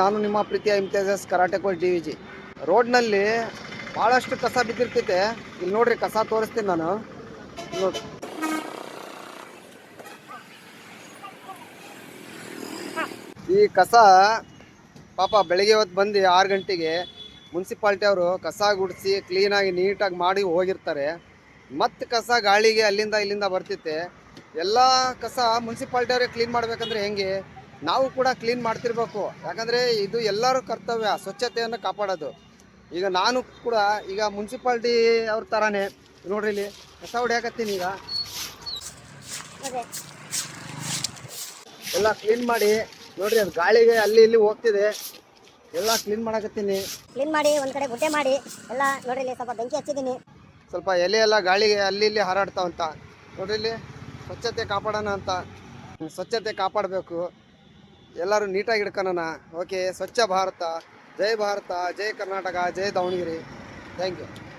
ನಾನು ನಿಮ್ಮ ಪ್ರೀತಿಯ ಇಮ್ತಿಯಾಜಸ್ karate coach D V G. ರೋಡ್ನಲ್ಲಿ ಭಾಳಷ್ಟು ಕಸ ಬಿದ್ದಿರ್ತೈತೆ. ಇಲ್ಲಿ ನೋಡ್ರಿ ಕಸ ತೋರಿಸ್ತೀನಿ ನಾನು. ನೋಡ್ರಿ ಈ ಕಸ ಪಾಪ ಬೆಳಿಗ್ಗೆ ಹೊತ್ತು ಬಂದು ಆರು ಗಂಟೆಗೆ ಮುನ್ಸಿಪಾಲ್ಟಿ ಅವರು ಕಸ ಗುಡಿಸಿ ಕ್ಲೀನಾಗಿ ನೀಟಾಗಿ ಮಾಡಿ ಹೋಗಿರ್ತಾರೆ. ಮತ್ತೆ ಕಸ ಗಾಳಿಗೆ ಅಲ್ಲಿಂದ ಇಲ್ಲಿಂದ ಬರ್ತೈತೆ ಎಲ್ಲ ಕಸ ಮುನ್ಸಿಪಾಲ್ಟಿ ಅವರೇ ಕ್ಲೀನ್ ಮಾಡ್ಬೇಕಂದ್ರೆ ಹೆಂಗೆ? ನಾವು ಕೂಡ ಕ್ಲೀನ್ ಮಾಡ್ತಿರ್ಬೇಕು. ಯಾಕಂದರೆ ಇದು ಎಲ್ಲರೂ ಕರ್ತವ್ಯ ಸ್ವಚ್ಛತೆಯನ್ನು ಕಾಪಾಡೋದು. ಈಗ ನಾನು ಕೂಡ ಈಗ ಮುನ್ಸಿಪಾಲ್ಟಿ ಅವ್ರ ಥರನೇ ನೋಡ್ರಿ ಇಲ್ಲಿ ಕಸ ಹೊಡಿಯಾಕತ್ತೀನಿ ಈಗ. ಎಲ್ಲ ಕ್ಲೀನ್ ಮಾಡಿ ನೋಡ್ರಿ ಅದು ಗಾಳಿಗೆ ಅಲ್ಲಿ ಇಲ್ಲಿ ಹೋಗ್ತಿದೆ. ಎಲ್ಲ ಕ್ಲೀನ್ ಮಾಡಕತ್ತೀನಿ. ಕ್ಲೀನ್ ಮಾಡಿ ಒಂದ್ ಕಡೆ ಗುಡ್ಡೆ ಮಾಡಿ ಎಲ್ಲ ನೋಡ್ರಿ ಇಲ್ಲಿ ಸ್ವಲ್ಪ ಬೆಂಕಿ ಹಚ್ಚಿದ್ದೀನಿ. ಸ್ವಲ್ಪ ಎಲೆ ಎಲ್ಲ ಗಾಳಿಗೆ ಅಲ್ಲಿ ಇಲ್ಲಿ ಹಾರಾಡ್ತಾವಂತ. ನೋಡ್ರಿ ಇಲ್ಲಿ ಸ್ವಚ್ಛತೆ ಕಾಪಾಡೋಣ ಅಂತ. ಸ್ವಚ್ಛತೆ ಕಾಪಾಡಬೇಕು. ಎಲ್ಲರೂ ನೀಟಾಗಿ ಇಡ್ಕೊಳ್ಳೋಣ ಓಕೆ ಸ್ವಚ್ಛ ಭಾರತ. ಜೈ ಭಾರತ ಜೈ ಕರ್ನಾಟಕ ಜೈ ದಾವಣಗೆರೆ. Thank you